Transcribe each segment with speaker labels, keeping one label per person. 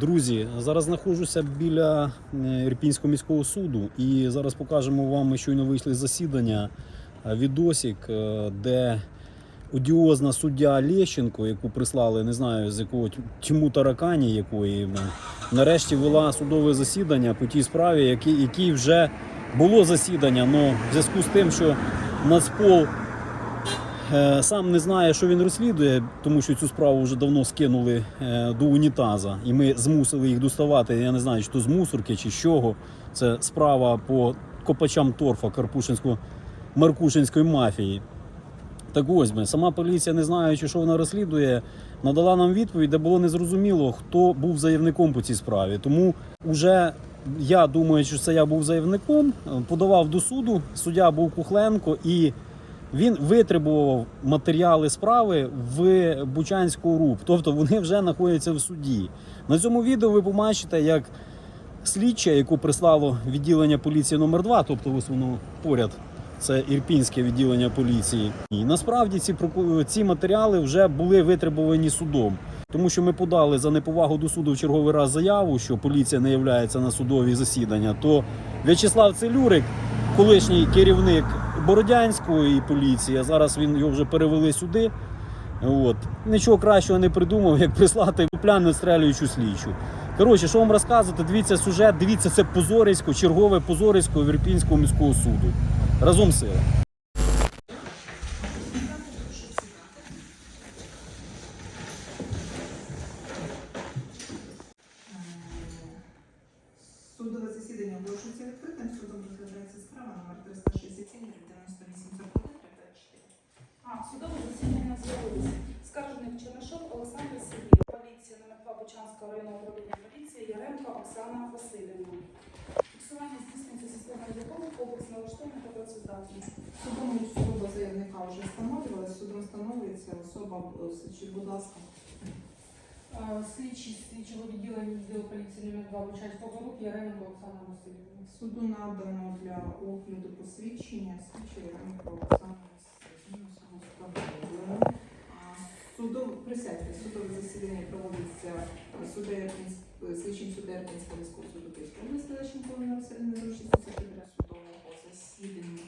Speaker 1: Друзі, зараз знаходжуся біля е, Ірпінського міського суду і зараз покажемо вам, ми щойно вийшли з засідання, е, відосик, е, де одіозна суддя Лещенко, яку прислали, не знаю з якого тьму таракані якої, нарешті вела судове засідання по тій справі, які, якій вже було засідання, але в зв'язку з тим, що Нацпол Сам не знає, що він розслідує, тому що цю справу вже давно скинули е, до унітаза, і ми змусили їх доставати. Я не знаю, чи то з мусорки, чи з чого. Це справа по копачам торфа Карпушинсько-Маркушинської мафії. Так ось би, сама поліція, не знаючи, що вона розслідує, надала нам відповідь, де було незрозуміло, хто був заявником по цій справі. Тому вже я думаю, що це я був заявником, е, подавав до суду. Суддя був Кухленко і. Він витребував матеріали справи в Бучанську РУП, тобто вони вже знаходяться в суді. На цьому відео ви побачите, як слідча, яку прислало відділення поліції номер 2 тобто ось воно поряд, це Ірпінське відділення поліції. І насправді ці ці матеріали вже були витребувані судом. Тому що ми подали за неповагу до суду в черговий раз заяву, що поліція не являється на судові засідання, то В'ячеслав Целюрик, колишній керівник Бородянської поліції, а зараз він його вже перевели сюди. От. Нічого кращого не придумав, як прислати пляну стрелюючу слідчу. Коротше, що вам розказувати, дивіться сюжет, дивіться це позорисько, чергове позорисько Вірпінського міського суду. Разом сила.
Speaker 2: Судове
Speaker 3: з'явилися. Скарженик Чернишов Олександр Сергій, поліція номер 2 Бучанського районного управління поліції Яремко Оксана Васильівна. Фіксування здійснюється системою закону, комплекс налаштований та працездатний.
Speaker 2: Судом особа заявника вже встановлювалася, судом встановлюється особа, е, будь ласка.
Speaker 3: Е, Слідчий слідчого відділення відділу поліції номер 2 Бучанського груп Яременко Оксана Васильівна.
Speaker 2: Суду надано для огляду посвідчення слідчої Янко Оксани Васильівни, встановлено. А, Судом, присядьте, судове засідання проводиться е, слідчим суддею Ірпінського міського суду Київської області Лещенко на незручності секретаря судового засідання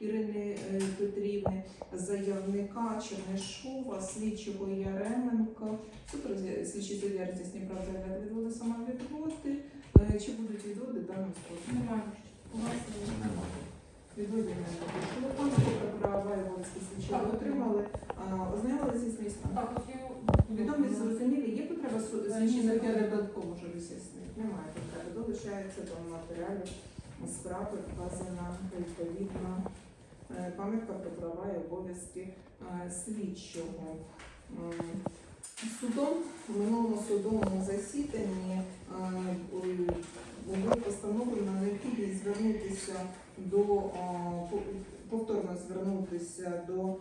Speaker 2: Ірини е, Петрівни, заявника Чернишова, слідчого роз'я- слідчий суддя роз'яснює правда відводи сама відводи. Е, Чи будуть відводи даним способом?
Speaker 3: Немає. У вас
Speaker 2: Відводи не. Шелепанського прокурора Іванський слідчі
Speaker 3: Так.
Speaker 2: ви отримали. Ознайомилися з містом?
Speaker 3: Так,
Speaker 2: Відомі зрозуміли, є потреба
Speaker 3: немає.
Speaker 2: додатково вже роз'яснити? Немає потреби. Долучається до матеріалів справи, вказана відповідна е, пам'ятка про права і обов'язки е, слідчого. Судом, в минулому судовому засіданні е, було постановлено необхідність звернутися до повторно звернутися до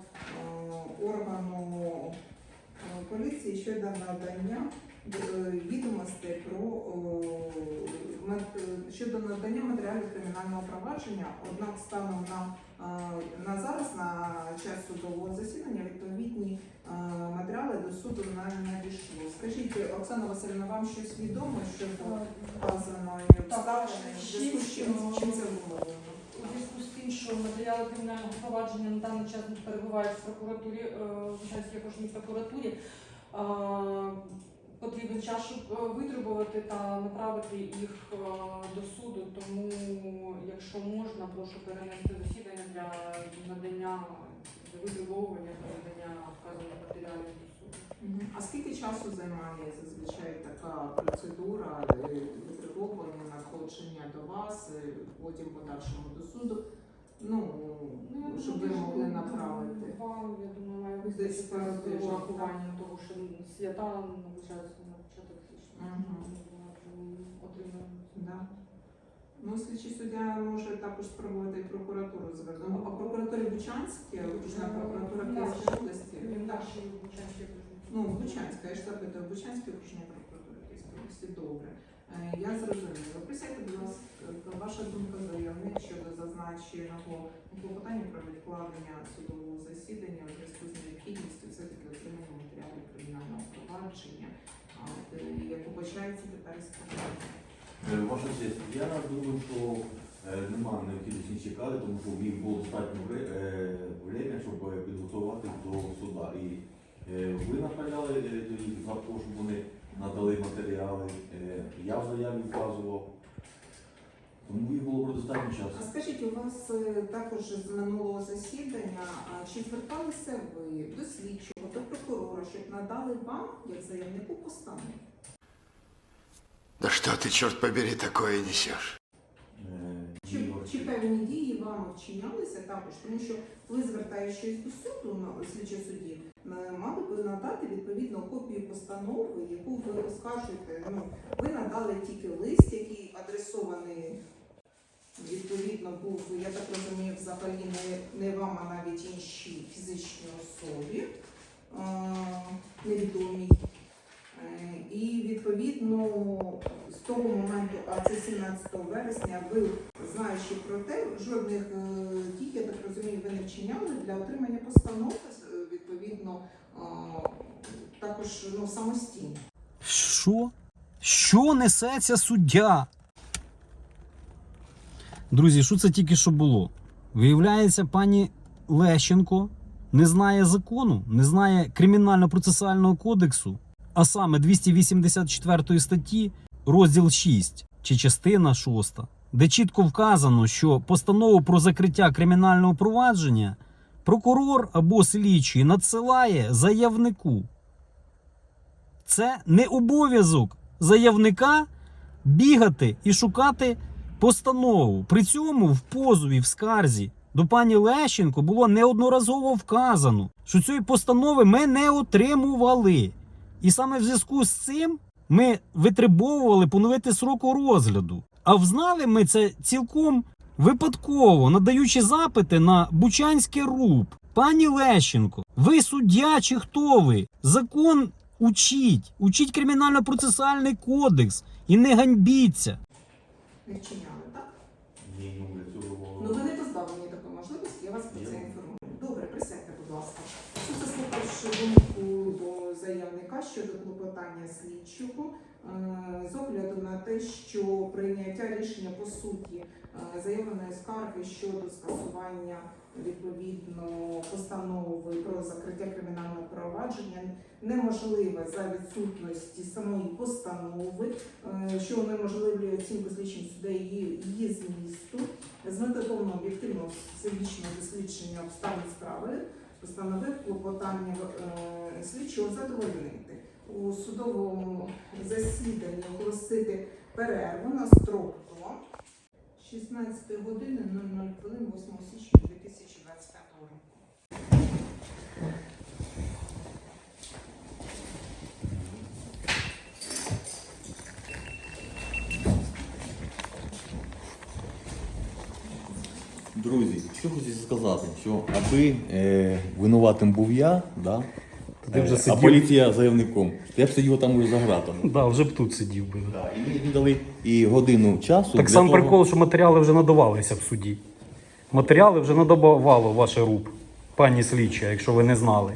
Speaker 2: органу а, поліції щодо надання е, відомостей про е, щодо надання матеріалів кримінального провадження. Однак станом на, на зараз, на час судового засідання, відповідні матеріали до суду не надійшло. Скажіть, Оксана Васильівна, вам щось відомо щодо вказаної обставини? Зв'язку з чим, чим це вимовлено?
Speaker 3: У зв'язку з тим, що матеріали кримінального провадження на даний час перебувають в прокуратурі, е, в окружній прокуратурі, е, потрібен час, щоб е, витребувати та направити їх е, до суду. Тому, якщо можна, прошу перенести засідання для надання для витребовування та надання вказаних матеріалів до суду.
Speaker 2: А скільки часу займає зазвичай така процедура е, витребовування, надходження до вас, потім подальшому до суду? Ну, щоб ви могли направити.
Speaker 3: Вам, я думаю, має
Speaker 2: Десь
Speaker 3: з
Speaker 2: тижнів,
Speaker 3: урахуванням того, що свята наближаються на початок січня.
Speaker 2: Мгм.
Speaker 3: Отримаємо.
Speaker 2: Да. Ну, слідчий суддя може також спробувати і прокуратуру звернути. Ну, А прокуратура Бучанська, окружна прокуратура Київської області.
Speaker 3: Він наші Бучанські окружні.
Speaker 2: Ну, Бучанська, я ж запитую, Бучанська окружна прокуратура Київської області. Добре. Е, Я зрозуміла. Присядьте, будь ласка, ваша думка зазначеного клопотання про відкладення судового засідання у зв'язку з необхідністю все-таки отримання матеріалів кримінального провадження. Як вбачається тепер.
Speaker 4: Е, Ваша честь, я думаю, що е, немає необхідності чекати, тому що в них було достатньо е, время, щоб підготувати до суда. І ви направляли їх за те, щоб вони надали матеріали. Я в заяві вказував. Тому їх було достатньо
Speaker 2: А скажіть, у вас е, також з минулого засідання, чи зверталися ви до слідчого, до прокурора, щоб надали вам, як заявнику, постанову?
Speaker 5: Да что ты, черт побери, такое несешь?
Speaker 4: Е,
Speaker 2: Чи, чи певні дії вами вчинялися також? Тому що ви, звертаючись до суду на слідчі судді, мали б надати відповідно копію постанови, яку ви оскаржуєте. Ну, ви надали тільки лист, який адресований. Відповідно, був, я так розумію, взагалі не, не вам, а навіть іншій фізичній особі е, невідомій. Е, І відповідно з того моменту, а це 17 вересня, ви знаючи про те, жодних е, дій, я так розумію, ви не вчиняли для отримання постанови, відповідно, також ну, самостійно.
Speaker 1: Що? Що несеться суддя? Друзі, що це тільки що було? Виявляється, пані Лещенко не знає закону, не знає кримінально-процесуального кодексу, а саме 284 статті, розділ 6 чи частина 6, де чітко вказано, що постанову про закриття кримінального провадження прокурор або слідчий надсилає заявнику. Це не обов'язок заявника бігати і шукати постанову. При цьому в позові в скарзі до пані Лещенко було неодноразово вказано, що цієї постанови ми не отримували. І саме в зв'язку з цим ми витребовували поновити сроку розгляду. А взнали ми це цілком випадково, надаючи запити на Бучанський руб. Пані Лещенко, ви суддя чи хто ви? Закон учіть, учіть кримінально-процесуальний кодекс і не ганьбіться.
Speaker 2: Не вчиняли, так?
Speaker 4: Ні, ну, для цього...
Speaker 2: Ну ви не позбавлені такої можливості, я вас про це інформую. Добре, присядьте, будь ласка. Суд заслухавши думку до заявника щодо клопотання слідчого, е, з огляду на те, що прийняття рішення по суті е, заявленої скарги щодо скасування відповідно постанови про закриття кримінального провадження неможливе за відсутності самої постанови, е, що унеможливлює оцінку слідчим суддею її, її змісту з методом об'єктивного всебічного дослідження обставин справи постановив клопотання е, слідчого задовольнити у судовому засіданні оголосити перерву на строк до 16 години 00 хвилин 8 січня 2025 року.
Speaker 4: Друзі, що хочу сказати, що аби е, винуватим був я, да,
Speaker 1: Ти вже
Speaker 4: е, а
Speaker 1: сидів.
Speaker 4: поліція заявником, то я б сидів там уже за гратами.
Speaker 1: Да, вже б тут сидів би.
Speaker 4: Да, і мені дали і годину часу.
Speaker 1: Так
Speaker 4: для
Speaker 1: сам
Speaker 4: того-
Speaker 1: прикол, що матеріали вже надавалися в суді. Матеріали вже надавало ваше РУП, пані слідча, якщо ви не знали.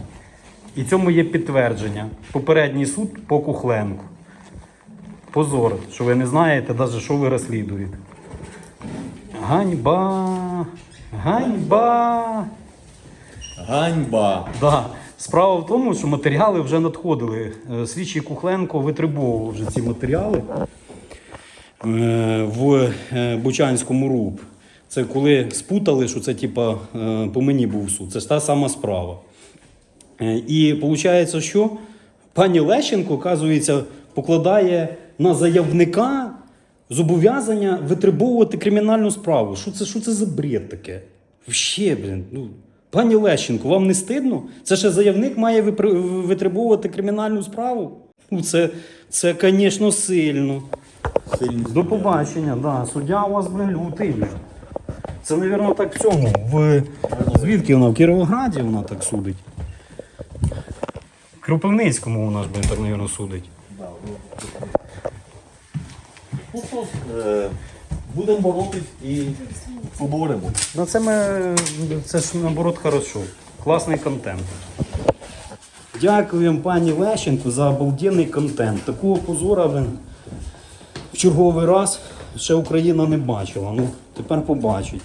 Speaker 1: І цьому є підтвердження. Попередній суд по Кухленку. Позор, що ви не знаєте, навіть що ви розслідуєте. Ганьба! Ганьба!
Speaker 4: Ганьба!
Speaker 1: Да. Справа в тому, що матеріали вже надходили. Е, Слідчий Кухленко витребовував вже ці матеріали е, в е, Бучанському РУП. Це коли спутали, що це типа по мені був суд. Це ж та сама справа. І виходить, що пані Лещенко, оказується, покладає на заявника зобов'язання витребовувати кримінальну справу. Що це, що це за бред таке? Ще, блін, ну. Пані Лещенко, вам не стидно? Це ще заявник має витребовувати кримінальну справу? Ну, це, це, звісно, сильно.
Speaker 4: Сильний
Speaker 1: До побачення, да. Суддя у вас, блин, лютий. Це, мабуть, так в цьому. В... Звідки вона? В Кіровограді вона так судить. В Кропивницькому вона ж, блин, так, мабуть, судить.
Speaker 4: Е, будемо боротись і поборемо.
Speaker 1: Ну це ми. Це ж наоборот хорошо. Класний контент. Дякуємо пані Лещенко за обалденний контент. Такого позора ви в черговий раз ще Україна не бачила. Ну, тепер побачить.